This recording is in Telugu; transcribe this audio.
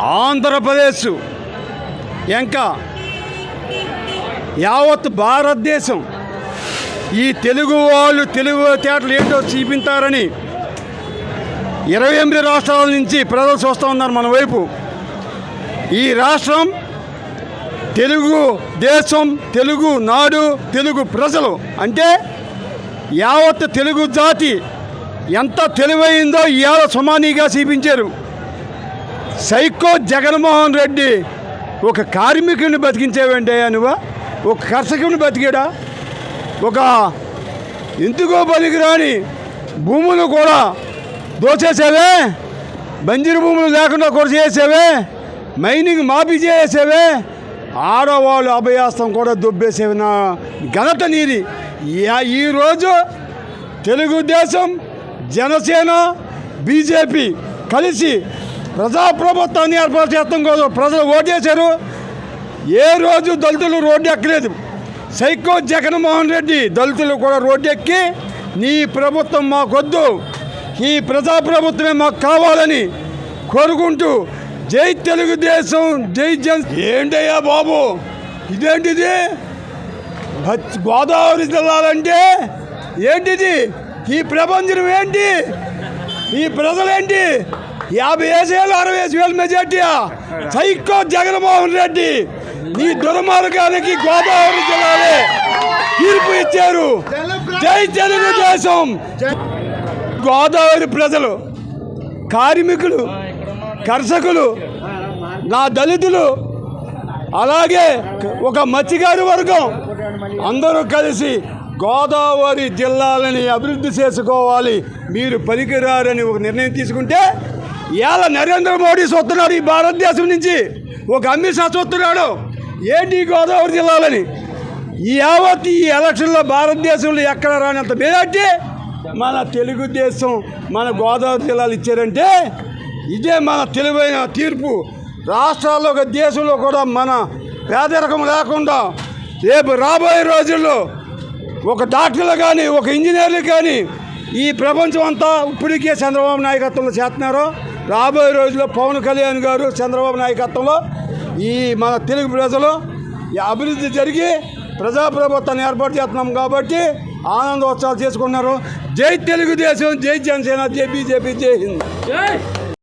ఆంధ్రప్రదేశ్. ఇంకా యావత్ భారతదేశం ఈ తెలుగు వాళ్ళు తెలుగు తేటలు ఏంటో చూపించారని ఇరవై ఎనిమిది రాష్ట్రాల నుంచి ప్రజలు చూస్తూ ఉన్నారు మన వైపు. ఈ రాష్ట్రం తెలుగు దేశం తెలుగు నాడు తెలుగు ప్రజలు. అంటే యావత్ తెలుగు జాతి ఎంత తెలివైందో ఇవాళ సుమానీగా చూపించారు. సైకో జగన్మోహన్ రెడ్డి ఒక కార్మికుడిని బతికించేవంటే నువ్వు? ఒక కర్షకుని బతికాడా? ఒక ఎందుకో పనికిరాని భూములు కూడా దోచేసావే? బంజరు భూములు లేకుండా కూడా చేసేవే? మైనింగ్ మాఫీ చేసేవే? ఆడవాళ్ళు అభయాస్తం కూడా దుబ్బేసేవి నా ఘనత నీది. ఈరోజు తెలుగుదేశం జనసేన బీజేపీ కలిసి ప్రజాప్రభుత్వాన్ని ఏర్పాటు చేస్తాం కాదు. ప్రజలు ఓటేశారు. ఏ రోజు దళితులు రోడ్డు ఎక్కలేదు. సైకో జగన్మోహన్ రెడ్డి దళితులు కూడా రోడ్డు ఎక్కి నీ ప్రభుత్వం మాకొద్దు. ఈ ప్రజాప్రభుత్వమే మాకు కావాలని కోరుకుంటూ జై తెలుగుదేశం జై జన్ ఏంటయ్యా బాబు? ఇదేంటిది? గోదావరి జిల్లాలంటే ఏంటిది? ఈ ప్రపంచం ఏంటి? ఈ ప్రజలేంటి? యాభై వేసేళ్ళు అరవై వేసి వేలు మెజార్టీయా? సైకో జగన్మోహన్ రెడ్డి. నీ దుర్మార్గానికి గోదావరి జిల్లాలే తీర్పు ఇచ్చారు. జై తెలుగుదేశం. గోదావరి ప్రజలు కార్మికులు కర్షకులు నా దళితులు అలాగే ఒక మత్స్యకారు వర్గం అందరూ కలిసి గోదావరి జిల్లాలని అభివృద్ధి చేసుకోవాలి. మీరు పనికిరారని ఒక నిర్ణయం తీసుకుంటే ఇవాళ నరేంద్ర మోడీ చూస్తున్నాడు ఈ భారతదేశం నుంచి. ఒక అమిత్ షా చూస్తున్నాడు ఏంటి గోదావరి జిల్లాలని? ఈ యావత్ ఈ ఎలక్షన్లో భారతదేశంలో ఎక్కడ రానంత మెజార్టీ మన తెలుగుదేశం మన గోదావరి జిల్లాలు ఇచ్చారంటే ఇదే మన తెలివైన తీర్పు. రాష్ట్రాల్లో ఒక దేశంలో కూడా మన పేదరికం లేకుండా రేపు రాబోయే రోజుల్లో ఒక డాక్టర్లు కానీ ఒక ఇంజనీర్లు కానీ ఈ ప్రపంచం అంతా ఇప్పటికే చంద్రబాబు నాయకత్వంలో చేస్తున్నారు రాబోయే రోజుల్లో పవన్ కళ్యాణ్ గారు చంద్రబాబు నాయకత్వంలో ఈ మన తెలుగు ప్రజలు ఈ అభివృద్ధి జరిగి ప్రజాప్రభుత్వాన్ని ఏర్పాటు చేస్తున్నాం కాబట్టి ఆనందోత్సవాలు చేసుకున్నారు జై తెలుగుదేశం జై జనసేన జై బీజేపీ జై హింద్.